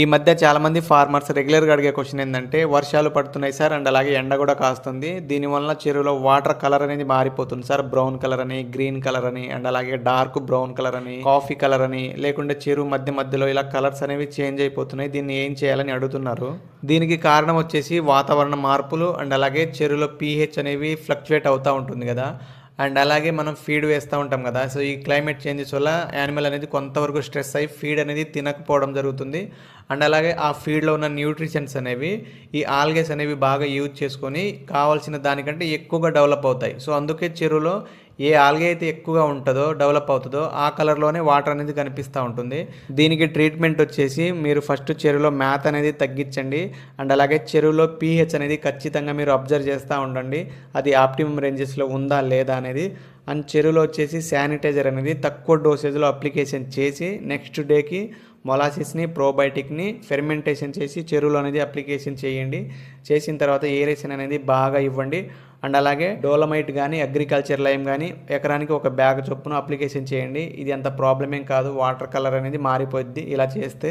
ఈ మధ్య చాలామంది ఫార్మర్స్ రెగ్యులర్గా అడిగే క్వశ్చన్ ఏంటంటే వర్షాలు పడుతున్నాయి సార్ అండ్ అలాగే ఎండ కూడా కాస్తుంది. దీనివల్ల చెరువులో వాటర్ కలర్ అనేది మారిపోతుంది సార్. బ్రౌన్ కలర్ అని గ్రీన్ కలర్ అని అండ్ అలాగే డార్క్ బ్రౌన్ కలర్ అని కాఫీ కలర్ అని లేకుంటే చెరువు మధ్య మధ్యలో ఇలా కలర్స్ అనేవి చేంజ్ అయిపోతున్నాయి. దీన్ని ఏం చేయాలని అడుగుతున్నారు? దీనికి కారణం వచ్చేసి వాతావరణ మార్పులు అండ్ అలాగే చెరువులో పీహెచ్ అనేవి ఫ్లక్చువేట్ అవుతూ ఉంటుంది కదా. అండ్ అలాగే మనం ఫీడ్ వేస్తూ ఉంటాం కదా. సో ఈ క్లైమేట్ చేంజెస్ వల్ల యానిమల్ అనేది కొంతవరకు స్ట్రెస్ అయ్యి ఫీడ్ అనేది తినకపోవడం జరుగుతుంది. అండ్ అలాగే ఆ ఫీడ్లో ఉన్న న్యూట్రిషన్స్ అనేవి ఈ ఆల్గేస్ అనేవి బాగా యూజ్ చేసుకొని కావాల్సిన దానికంటే ఎక్కువగా డెవలప్ అవుతాయి. సో అందుకే చెరువులో ఏ ఆల్గే అయితే ఎక్కువగా ఉంటుందో డెవలప్ అవుతుందో ఆ కలర్లోనే వాటర్ అనేది కనిపిస్తూ ఉంటుంది. దీనికి ట్రీట్మెంట్ వచ్చేసి మీరు ఫస్ట్ చెరువులో మ్యాత్ అనేది తగ్గించండి. అండ్ అలాగే చెరువులో పీహెచ్ అనేది ఖచ్చితంగా మీరు అబ్జర్వ్ చేస్తూ ఉండండి. అది ఆప్టిమం రేంజెస్లో ఉందా లేదా అనేది. అండ్ చెరువులో వచ్చేసి శానిటైజర్ అనేది తక్కువ డోసేజ్లో అప్లికేషన్ చేసి నెక్స్ట్ డేకి మొలాసిస్ని ప్రోబయోటిక్ని ఫెర్మెంటేషన్ చేసి చెరువులో అనేది అప్లికేషన్ చేయండి. చేసిన తర్వాత ఏరేషన్ అనేది బాగా ఇవ్వండి. అండ్ అలాగే డోలమైట్ కానీ అగ్రికల్చర్ లైమ్ కానీ ఎకరానికి ఒక బ్యాగ్ చొప్పున అప్లికేషన్ చేయండి. ఇది అంత ప్రాబ్లం ఏం కాదు. వాటర్ కలర్ అనేది మారిపోద్ది. ఇలా చేస్తే